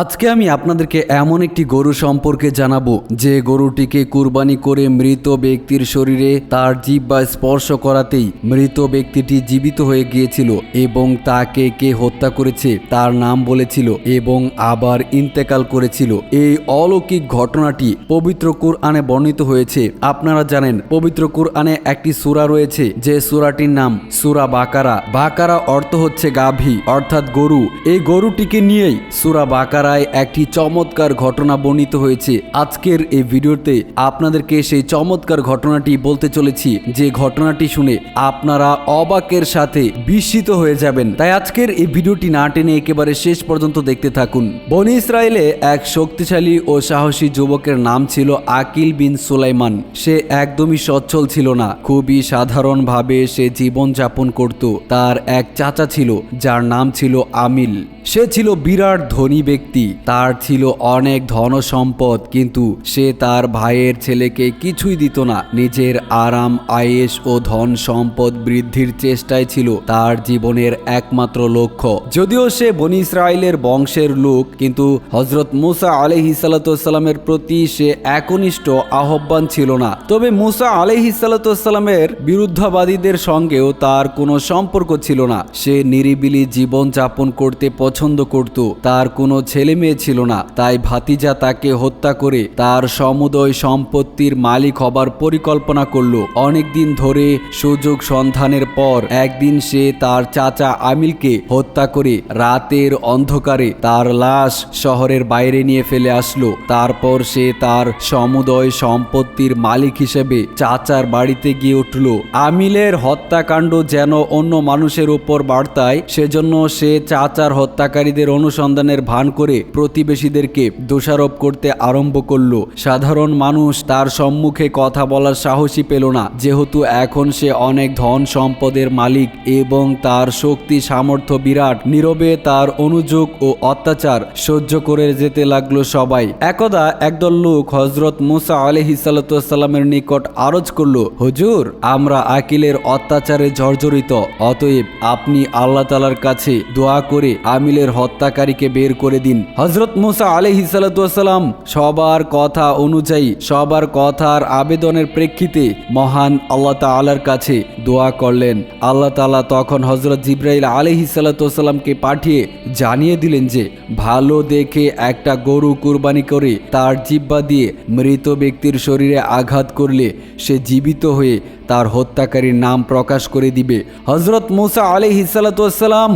আজকে আমি আপনাদেরকে এমন একটি গরু সম্পর্কে জানাব, যে গরুটিকে কুরবানি করে মৃত ব্যক্তির শরীরে তার জীব বা স্পর্শ করাতেই মৃত ব্যক্তিটি জীবিত হয়ে গিয়েছিল এবং তাকে কে হত্যা করেছে তার নাম বলেছিল এবং আবার ইন্তেকাল করেছিল। এই অলৌকিক ঘটনাটি পবিত্র কুরআনে বর্ণিত হয়েছে। আপনারা জানেন, পবিত্র কুরআনে একটি সূরা রয়েছে, যে সূরাটির নাম সূরা বাকারা। বাকারা অর্থ হচ্ছে গাভী, অর্থাৎ গরু। এই গরুটিকে নিয়েই সূরা বাকারায় একটি চমৎকার ঘটনা বর্ণিত হয়েছে। আজকের এই ভিডিওতে আপনাদেরকে সেই চমৎকার ঘটনাটি বলতে চলেছি। যে ঘটনাটি শুনে আপনারা অবাকের সাথে বিস্মিত হয়ে যাবেন। তাই আজকের এই ভিডিওটি না টেনে একেবারে শেষ পর্যন্ত দেখতে থাকুন। বনি ইসরায়েলে এক শক্তিশালী ও সাহসী যুবকের নাম ছিল আকিল বিন সুলাইমান। সে একদমই সচ্ছল ছিল না। খুবই সাধারণভাবে সে জীবন যাপন করত। তার এক চাচা ছিল, যার নাম ছিল আমিল। সে ছিল বিরাট ধনী ব্যক্তি। তার ছিল অনেক ধন সম্পদ কিন্তু সে তার ভাইয়ের ছেলেকে কিছুই দিত না। নিজের আরাম আয়েস ও ধন সম্পদ বৃদ্ধির চেষ্টায় ছিল তার জীবনের একমাত্র লক্ষ্য। যদিও সে বনি ইসরায়েলের বংশের লোক, কিন্তু হজরত মুসা আলহি সাল্লামের প্রতি সে একনিষ্ঠ আহ্বান ছিল না। তবে মুসা আলহি সাল্লামের বিরুদ্ধবাদীদের সঙ্গেও তার কোনো সম্পর্ক ছিল না। সে নিরিবিলি জীবন যাপন করতে পছন্দ করত। তার কোনো ছেলে মেয়ে ছিল না, তাই ভাতিজা তাকে হত্যা করে তার সমুদয় সম্পত্তির মালিক হবার পরিকল্পনা করল। অনেকদিন ধরে সুযোগ সন্ধানের পর একদিন সে তার চাচা আমিলকে হত্যা করে রাতের অন্ধকারে তার লাশ শহরের বাইরে নিয়ে ফেলে আসলো। তারপর সে তার সমুদয় সম্পত্তির মালিক হিসেবে চাচার বাড়িতে গিয়ে উঠল। আমিলের হত্যাকাণ্ড যেন অন্য মানুষের উপর বার্তায়, সেজন্য সে চাচার হত্যাকারীদের অনুসন্ধানের ভান করে প্রতিবেশীদেরকে দোষারোপ করতে আরম্ভ করল। সাধারণ মানুষ তার সম্মুখে কথা বলার সাহসী পেল না। যেহেতু এখন সে অনেক ধন সম্পদের মালিক এবং তার শক্তি, সামর্থ্য বিরাট, নীরবে তার অনুযোগ ও অত্যাচার সহ্য করে যেতে লাগল সবাই। একদা একদল লোক হজরত মুসা আলহি সাল্লামের নিকট আরজ করল, হুজুর, আমরা আকিলের অত্যাচারে জর্জরিত, অতএব আপনি আল্লাহ তালার কাছে দোয়া করে আমিলের হত্যাকারীকে বের করে দিন। হজরত মুসা আলহি সাল্লাম সবার কথা অনুযায়ী, সবার কথার আবেদনের প্রেক্ষিতে মহান আল্লাহ তালার কাছে দোয়া করলেন। আল্লাহ তালা তখন হজরত জিব্রাইল আলহি সাল্লাতামকে পাঠিয়ে জানিয়ে দিলেন যে, ভালো দেখে একটা গরু কুরবানি করে তার জিব্বা দিয়ে মৃত ব্যক্তির শরীরে আঘাত করলে সে জীবিত হয়ে তার হত্যাকারীর নাম প্রকাশ করে দিবে। হজরত মুসা আলহি সাল্লাতাম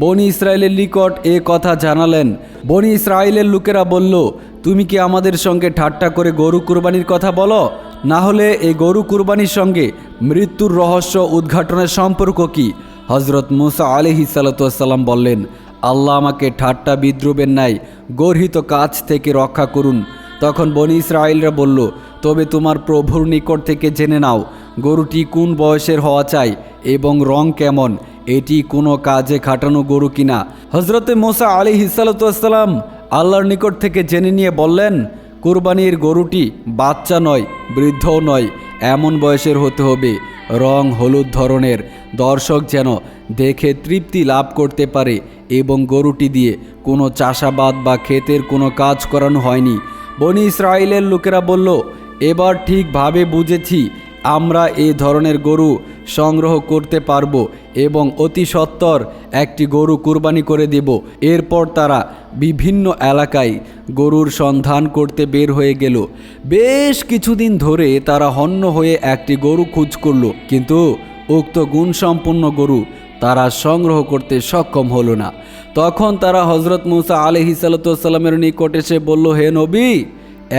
বনি ইসরায়েলের নিকট এ কথা জানালেন। বনি ইসরায়েলের লোকেরা বলল, তুমি কি আমাদের সঙ্গে ঠাট্টা করে গরু কুরবানির কথা বলো? না হলে এই গরু কুরবানির সঙ্গে মৃত্যুর রহস্য উদ্ঘাটনের সম্পর্ক কি? হজরত মুসা আলহি সাল্লাম বললেন, আল্লাহ আমাকে ঠাট্টা বিদ্রুবের নাই গর্হিত কাজ থেকে রক্ষা করুন। তখন বনি ইসরায়েলরা বলল, তবে তোমার প্রভুর নিকট থেকে জেনে নাও, গরুটি কোন বয়সের হওয়া চাই এবং রং কেমন? এটি কোনো কাজে খাটানো গরু কিনা? হজরতে মোসা আলী হিসালতাম আল্লাহর নিকট থেকে জেনে নিয়ে বললেন, কুরবানির গরুটি বাচ্চা নয়, বৃদ্ধও নয়, এমন বয়সের হতে হবে। রং হলুদ ধরনের, দর্শক যেন দেখে তৃপ্তি লাভ করতে পারে এবং গরুটি দিয়ে কোনো চাষাবাদ বা ক্ষেতের কোনো কাজ করানো হয়নি। বনি ইসরায়েলের লোকেরা বলল, এবার ঠিকভাবে বুঝেছি, আমরা এই ধরনের গরু সংগ্রহ করতে পারব এবং অতি সত্বর একটি গরু কুরবানি করে দেব। এরপর তারা বিভিন্ন এলাকায় গরুর সন্ধান করতে বের হয়ে গেল। বেশ কিছুদিন ধরে তারা হন্য হয়ে একটি গরু খোঁজ করল, কিন্তু উক্ত গুণসম্পন্ন গরু তারা সংগ্রহ করতে সক্ষম হলো না। তখন তারা হজরত মুসা আলহি সাল্লামের নিকট এসে বলল, হে নবী,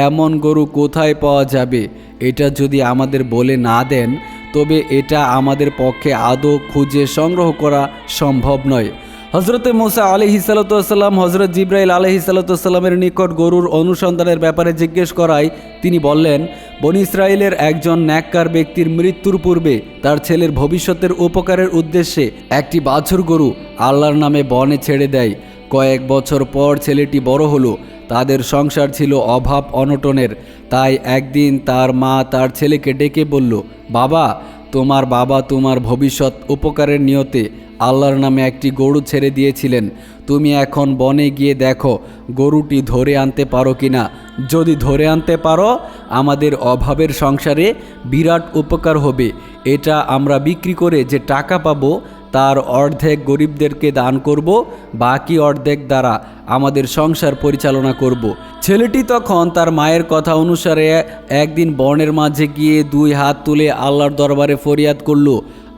এমন গরু কোথায় পাওয়া যাবে? এটা যদি আমাদের বলে না দেন তবে এটা আমাদের পক্ষে আদৌ খুঁজে সংগ্রহ করা সম্ভব নয়। হজরতে মোসা আলহি সাল্লাম হজরত জিব্রাইল আলহি সাল্লামের নিকট গরুর অনুসন্ধানের ব্যাপারে জিজ্ঞেস করায় তিনি বললেন, বনি ইসরায়েলের একজন ন্যাক্কার ব্যক্তির মৃত্যুর পূর্বে তার ছেলের ভবিষ্যতের উপকারের উদ্দেশ্যে একটি বাছুর গরু আল্লাহর নামে বনে ছেড়ে দেয়। কয়েক বছর পর ছেলেটি বড় হলো, তাদের সংসার ছিল অভাব অনটনের। তাই একদিন তার মা তার ছেলেকে ডেকে বলল, বাবা, তোমার বাবা তোমার ভবিষ্যৎ উপকারের নিয়তে আল্লাহর নামে একটি গরু ছেড়ে দিয়েছিলেন। তুমি এখন বনে গিয়ে দেখো, গরুটি ধরে আনতে পারো কিনা। যদি ধরে আনতে পারো, আমাদের অভাবের সংসারে বিরাট উপকার হবে। এটা আমরা বিক্রি করে যে টাকা পাবো তার অর্ধেক গরিবদেরকে দান করব, বাকি অর্ধেক দ্বারা আমাদের সংসার পরিচালনা করব। ছেলেটি তখন তার মায়ের কথা অনুসারে একদিন বনের মাঝে গিয়ে দুই হাত তুলে আল্লাহর দরবারে ফরিয়াদ করল।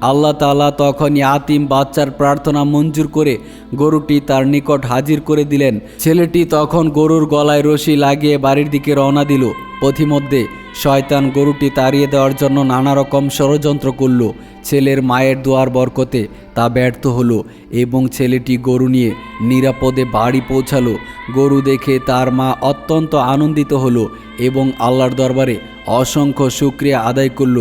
আল্লাহ তাআলা তখন ইয়াতিম বাচ্চার প্রার্থনা মঞ্জুর করে গরুটি তার নিকট হাজির করে দিলেন। ছেলেটি তখন গরুর গলায় রশি লাগিয়ে বাড়ির দিকে রওনা দিল। পথিমধ্যে শয়তান গরুটি তাড়িয়ে দেওয়ার জন্য নানা রকম ষড়যন্ত্র করল। ছেলের মায়ের দোয়ার বরকতে তা ব্যর্থ হলো এবং ছেলেটি গরু নিয়ে নিরাপদে বাড়ি পৌঁছালো। গরু দেখে তার মা অত্যন্ত আনন্দিত হলো এবং আল্লাহর দরবারে অসংখ্য শুক্রিয়া আদায় করল।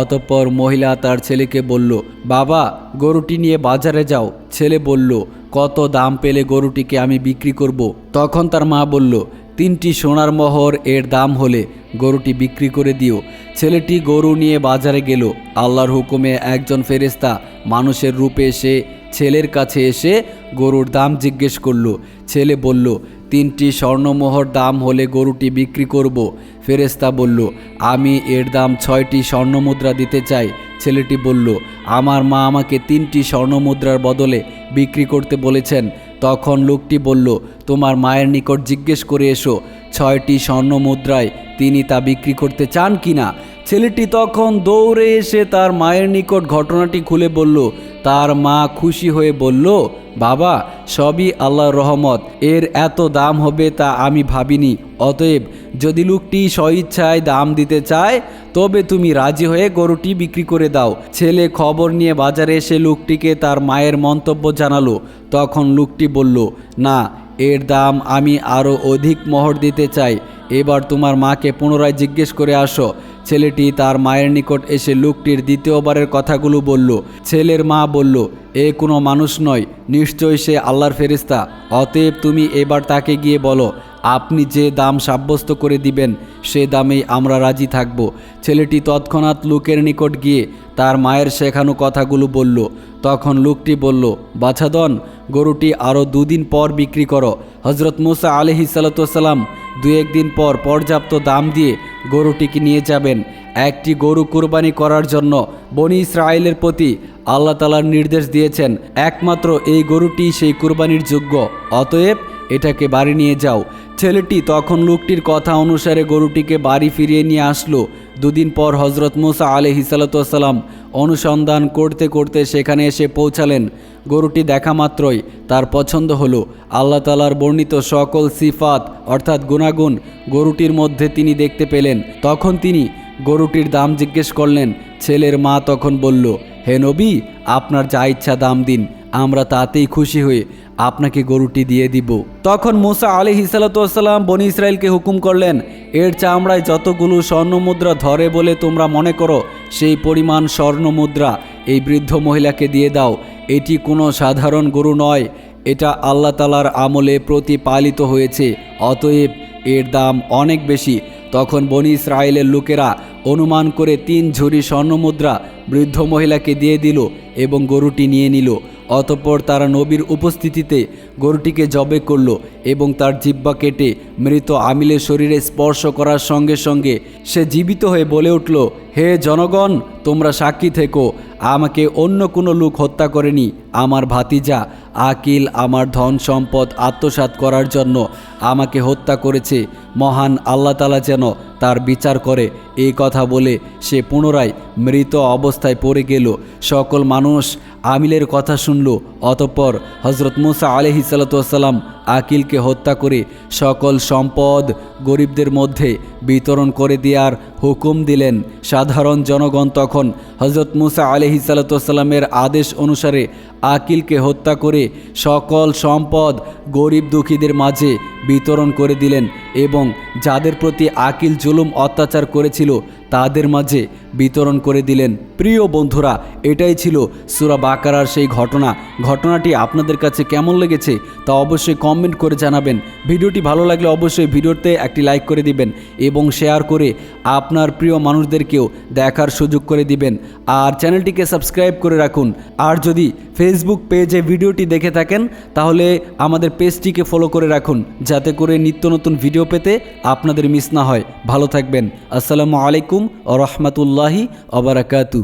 অতঃপর মহিলা তার ছেলেকে বলল, বাবা, গরুটি নিয়ে বাজারে যাও। ছেলে বলল, কত দাম পেলে গরুটিকে আমি বিক্রি করব। তখন তার মা বলল, তিনটি সোনার মোহর এর দাম হলে গরুটি বিক্রি করে দিও। ছেলেটি গরু নিয়ে বাজারে গেল। আল্লাহর হুকুমে একজন ফেরেস্তা মানুষের রূপে এসে ছেলের কাছে এসে গরুর দাম জিজ্ঞেস করল। ছেলে বলল, তিনটি স্বর্ণমোহর দাম হলে গরুটি বিক্রি করব। ফেরেস্তা বলল, আমি এর দাম ছয়টি স্বর্ণমুদ্রা দিতে চাই। ছেলেটি বলল, আমার মা আমাকে তিনটি স্বর্ণমুদ্রার বদলে বিক্রি করতে বলেছেন। তখন লোকটি বলল, তোমার মায়ের নিকট জিজ্ঞেস করে এসো। ছয়টি স্বর্ণ মুদ্রায় তিনি তা বিক্রি করতে চান কিনা? ছেলেটি তখন দৌড়ে এসে তার মায়ের নিকট ঘটনাটি খুলে বলল, তার মা খুশি হয়ে বলল, বাবা, সবই আল্লাহর রহমত, এর এত দাম হবে তা আমি ভাবিনি, অতএব যদি লোকটি স্বইচ্ছায় দাম দিতে চায়, তবে তুমি রাজি হয়ে গরুটি বিক্রি করে দাও ছেলে খবর নিয়ে বাজারে এসে লোকটিকে তার মায়ের মন্তব্য জানালো। তখন লোকটি বলল, না এর দাম আমি আরও অধিক মোহর দিতে চাই। এবার তোমার মাকে পুনরায় জিজ্ঞেস করে আসো। ছেলেটি তার মায়ের নিকট এসে লোকটির দ্বিতীয়বারের কথাগুলো বলল। ছেলের মা বলল, এ কোনো মানুষ নয়, নিশ্চয়ই সে আল্লাহর ফেরিস্তা অতএব তুমি এবার তাকে গিয়ে বলো আপনি যে দাম সাব্যস্ত করে দিবেন, সে দামেই আমরা রাজি থাকব। ছেলেটি তৎক্ষণাৎ লোকের নিকট গিয়ে তার মায়ের শেখানো কথাগুলো বলল। তখন লোকটি বলল বাছাদন গরুটি আরও দুদিন পর বিক্রি করো। হজরত মুসা আলহি সালাতাম দু একদিন পর পর্যাপ্ত দাম দিয়ে গরুটিকে নিয়ে যাবেন। একটি গরু কুরবানি করার জন্য বনি ইসরায়েলের প্রতি আল্লাহ তালার নির্দেশ দিয়েছেন, একমাত্র এই গরুটি সেই কুরবানির যোগ্য। অতএব এটাকে বাড়ি নিয়ে যাও। ছেলেটি তখন লোকটির কথা অনুসারে গরুটিকে বাড়ি ফিরিয়ে নিয়ে আসলো। দুদিন পর হজরত মুসা আলহি সালাতাম অনুসন্ধান করতে করতে সেখানে এসে পৌঁছালেন। গরুটি দেখা মাত্রই তার পছন্দ হলো। আল্লাহ তালার বর্ণিত সকল সিফাত অর্থাৎ গুণাগুণ গরুটির মধ্যে তিনি দেখতে পেলেন। তখন তিনি গরুটির দাম জিজ্ঞেস করলেন। ছেলের মা তখন বলল, হে নবী, আপনার যা ইচ্ছা দাম দিন। আমরা তাতেই খুশি হয়ে আপনাকে গরুটি দিয়ে দিব। তখন মুসা আলি হিসালাতাম বনি ইসরায়েলকে হুকুম করলেন, এর চামড়ায় যতগুলো স্বর্ণ মুদ্রা ধরে বলে তোমরা মনে করো, সেই পরিমাণ স্বর্ণ মুদ্রা এই বৃদ্ধ মহিলাকে দিয়ে দাও। এটি কোনো সাধারণ গরু নয়, এটা আল্লাহ তালার আমলে প্রতিপালিত হয়েছে, অতএব এর দাম অনেক বেশি। তখন বনি ইসরায়েলের লোকেরা অনুমান করে তিন ঝুড়ি স্বর্ণমুদ্রা বৃদ্ধ মহিলাকে দিয়ে দিল এবং গরুটি নিয়ে নিল। অতঃপর তারা নবীর উপস্থিতিতে গরুটিকে জবে করল এবং তার জিব্বা কেটে মৃত আমিলের শরীরে স্পর্শ করার সঙ্গে সঙ্গে সে জীবিত হয়ে বলে উঠল হে জনগণ, তোমরা সাক্ষী থেকো, আমাকে অন্য কোনো লোক হত্যা করেনি, আমার ভাতিজা, আকিল, আমার ধন সম্পদ আত্মসাৎ করার জন্য আমাকে হত্যা করেছে। মহান আল্লাহ তালা যেন তার বিচার করে। এই কথা বলে সে পুনরায় মৃত অবস্থায় পড়ে গেল। সকল মানুষ আমিলের কথা শুনল, অতঃপর হজরত মুসা আলহি সাল্লাম আকিলকে হত্যা করে সকল সম্পদ গরিবদের মধ্যে বিতরণ করে দেওয়ার হুকুম দিলেন। সাধারণ জনগণ তখন হজরত মুসা আলহি সাল্লামের আদেশ অনুসারে আকিলকে হত্যা করে সকল সম্পদ গরিব দুঃখীদের মাঝে বিতরণ করে দিলেন এবং যাদের প্রতি আকিল জুলুম অত্যাচার করেছিল তাদের মাঝে বিতরণ করে দিলেন। প্রিয় বন্ধুরা, এটাই ছিল সুরা বাকারার সেই ঘটনা। ঘটনাটি আপনাদের কাছে কেমন লেগেছে তা অবশ্যই কমেন্ট করে জানাবেন। ভিডিওটি ভালো লাগলে অবশ্যই ভিডিওতে একটি লাইক করে দিবেন এবং শেয়ার করে আপনার প্রিয় মানুষদেরকেও দেখার সুযোগ করে দিবেন। আর চ্যানেলটিকে সাবস্ক্রাইব করে রাখুন। আর যদি ফেসবুক পেজে ভিডিওটি দেখে থাকেন, তাহলে আমাদের পেজটিকে ফলো করে রাখুন। যাতে করে নিত্য নতুন ভিডিও পেতে আপনাদের মিস না হয়। ভালো থাকবেন। আসসালামু আলাইকুম ও রহমতুল্লাহি অবরাকাতু